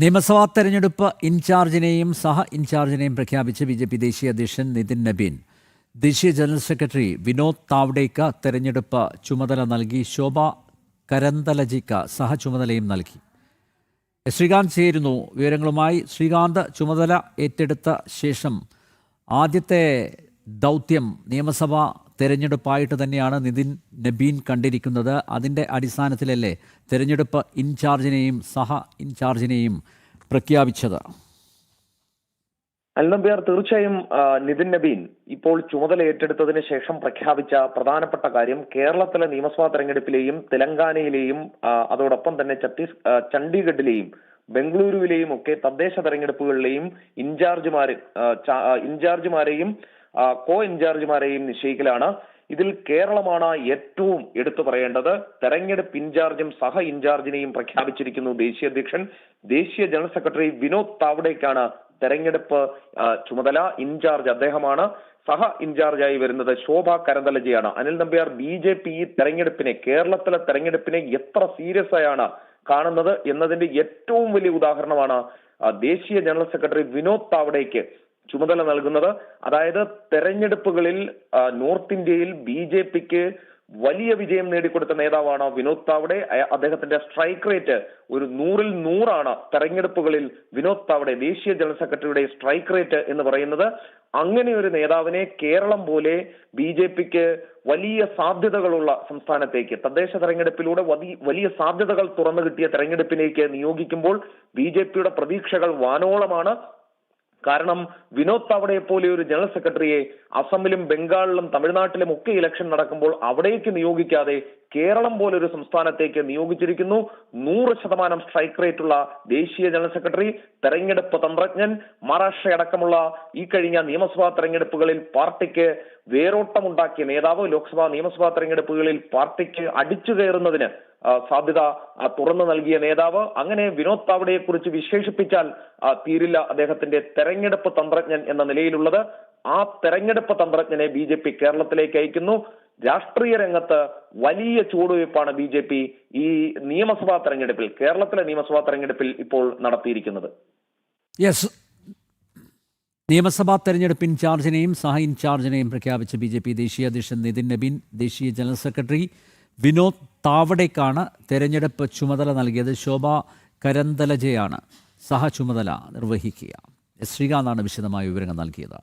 നിയമസഭാ തെരഞ്ഞെടുപ്പ് ഇൻചാർജിനെയും സഹ ഇൻചാർജിനെയും പ്രഖ്യാപിച്ച് ബി ജെ പി ദേശീയ അധ്യക്ഷൻ നിതിൻ നബീൻ. ദേശീയ ജനറൽ സെക്രട്ടറി വിനോദ് താവ്ഡേക്ക് തെരഞ്ഞെടുപ്പ് ചുമതല നൽകി. ശോഭ കരന്തലജിക്ക് സഹ ചുമതലയും നൽകി. ശ്രീകാന്ത് ചേരുന്നു. വിവരങ്ങളുമായി ശ്രീകാന്ത് ചുമതല ഏറ്റെടുത്ത ശേഷം ആദ്യത്തെ ദൗത്യം നിയമസഭാ തെരഞ്ഞെടുപ്പായിട്ട് തന്നെയാണ് നിതിൻ നബീൻ കണ്ടിരിക്കുന്നത്. അതിന്റെ അടിസ്ഥാനത്തിലല്ലേ തെരഞ്ഞെടുപ്പ് ഇൻചാർജിനെയും സഹ ഇൻചാർജിനെയും പ്രഖ്യാപിച്ചത്. അൽനമ്പ്യാർ തീർച്ചയായും നിതിൻ നബീൻ ഇപ്പോൾ ചുമതല ഏറ്റെടുത്തതിന് ശേഷം പ്രഖ്യാപിച്ച പ്രധാനപ്പെട്ട കാര്യം കേരളത്തിലെ നിയമസഭാ തെരഞ്ഞെടുപ്പിലെയും തെലങ്കാനയിലെയും അതോടൊപ്പം തന്നെ ഛത്തീസ് ചണ്ഡീഗഡിലെയും ബംഗളൂരുവിലെയും ഒക്കെ തദ്ദേശ തെരഞ്ഞെടുപ്പുകളിലെയും ഇൻചാർജുമാരെ ഇൻചാർജുമാരെയും കോ ഇൻചാർജുമാരെയും നിശ്ചയിക്കലാണ്. ഇതിൽ കേരളമാണ് ഏറ്റവും എടുത്തു പറയേണ്ടത്. തെരഞ്ഞെടുപ്പ് ഇൻചാർജും സഹ ഇൻചാർജിനെയും പ്രഖ്യാപിച്ചിരിക്കുന്നു ദേശീയ അധ്യക്ഷൻ. ദേശീയ ജനറൽ സെക്രട്ടറി വിനോദ് താവ്ഡേക്കാണ് തെരഞ്ഞെടുപ്പ് ചുമതല. ഇൻചാർജ് അദ്ദേഹമാണ്. സഹ ഇൻചാർജായി വരുന്നത് Shobha കരന്തലജിയാണ്. Anil Nambiar B J P ഈ തെരഞ്ഞെടുപ്പിനെ കേരളത്തിലെ തെരഞ്ഞെടുപ്പിനെ എത്ര സീരിയസ് ആയാണ് കാണുന്നത് എന്നതിന്റെ ഏറ്റവും വലിയ ഉദാഹരണമാണ് ദേശീയ ജനറൽ സെക്രട്ടറി വിനോദ് താവ്ഡേക്ക്. ചുമതല നൽകുന്നത്. അതായത് തെരഞ്ഞെടുപ്പുകളിൽ നോർത്ത് ഇന്ത്യയിൽ ബി ജെ പിക്ക് വലിയ വിജയം നേടിക്കൊടുത്ത നേതാവാണ് വിനോദ് താവടെ. അദ്ദേഹത്തിന്റെ സ്ട്രൈക്ക് റേറ്റ് ഒരു നൂറിൽ നൂറാണ് തെരഞ്ഞെടുപ്പുകളിൽ വിനോദ് താവടെ ദേശീയ ജനറൽ സെക്രട്ടറിയുടെ സ്ട്രൈക്ക് റേറ്റ് എന്ന് പറയുന്നത്. അങ്ങനെ ഒരു നേതാവിനെ കേരളം പോലെ ബി ജെ പിക്ക് വലിയ സാധ്യതകളുള്ള സംസ്ഥാനത്തേക്ക് തദ്ദേശ തെരഞ്ഞെടുപ്പിലൂടെ വലിയ സാധ്യതകൾ തുറന്നു കിട്ടിയ തെരഞ്ഞെടുപ്പിലേക്ക് നിയോഗിക്കുമ്പോൾ ബി ജെ പിയുടെ പ്രതീക്ഷകൾ വാനോളമാണ്. കാരണം വിനോദ് താവടയെ പോലെ ഒരു ജനറൽ സെക്രട്ടറിയെ അസമിലും ബംഗാളിലും തമിഴ്നാട്ടിലും ഒക്കെ ഇലക്ഷൻ നടക്കുമ്പോൾ അവിടേക്ക് നിയോഗിക്കാതെ കേരളം പോലൊരു സംസ്ഥാനത്തേക്ക് നിയോഗിച്ചിരിക്കുന്നു. നൂറ് ശതമാനം സ്ട്രൈക്ക് റേറ്റ് ഉള്ള ദേശീയ ജനറൽ സെക്രട്ടറി തെരഞ്ഞെടുപ്പ് തന്ത്രജ്ഞൻ മഹാരാഷ്ട്ര അടക്കമുള്ള ഈ കഴിഞ്ഞ നിയമസഭാ തെരഞ്ഞെടുപ്പുകളിൽ പാർട്ടിക്ക് വേരോട്ടമുണ്ടാക്കിയ നേതാവ് ലോക്സഭാ നിയമസഭാ തെരഞ്ഞെടുപ്പുകളിൽ പാർട്ടിക്ക് അടിച്ചു കയറുന്നതിന് സാധ്യത തുറന്നു നൽകിയ നേതാവ്. അങ്ങനെ വിനോദ് താവടയെ കുറിച്ച് വിശേഷിപ്പിച്ചാൽ തീരില്ല അദ്ദേഹത്തിന്റെ തെരഞ്ഞെടുപ്പ് തന്ത്രജ്ഞൻ എന്ന നിലയിലുള്ളത്. ആ തെരഞ്ഞെടുപ്പ് തന്ത്രജ്ഞനെ ബി കേരളത്തിലേക്ക് അയക്കുന്നു. രാഷ്ട്രീയ രംഗത്ത് വലിയ ചുവടുവയ്പ്പാണ് ബി ജെ പി ഈ നിയമസഭാ തെരഞ്ഞെടുപ്പിൽ കേരളത്തിലെ നിയമസഭാ തെരഞ്ഞെടുപ്പിൽ ഇപ്പോൾ നടത്തിയിരിക്കുന്നത്. യെസ് നിയമസഭാ തെരഞ്ഞെടുപ്പ് ഇൻചാർജിനെയും സഹ ഇൻചാർജിനെയും പ്രഖ്യാപിച്ച ബി ജെ പി ദേശീയ അധ്യക്ഷൻ നിതിൻ നബീൻ ദേശീയ ജനറൽ സെക്രട്ടറി വിനോദ് താവടേക്കാണ് തെരഞ്ഞെടുപ്പ് ചുമതല നൽകിയത്. ശോഭ കരന്തലജയാണ് സഹ ചുമതല നിർവഹിക്കുക. എസ് ശ്രീകാന്താണ് വിശദമായ വിവരങ്ങൾ നൽകിയത്.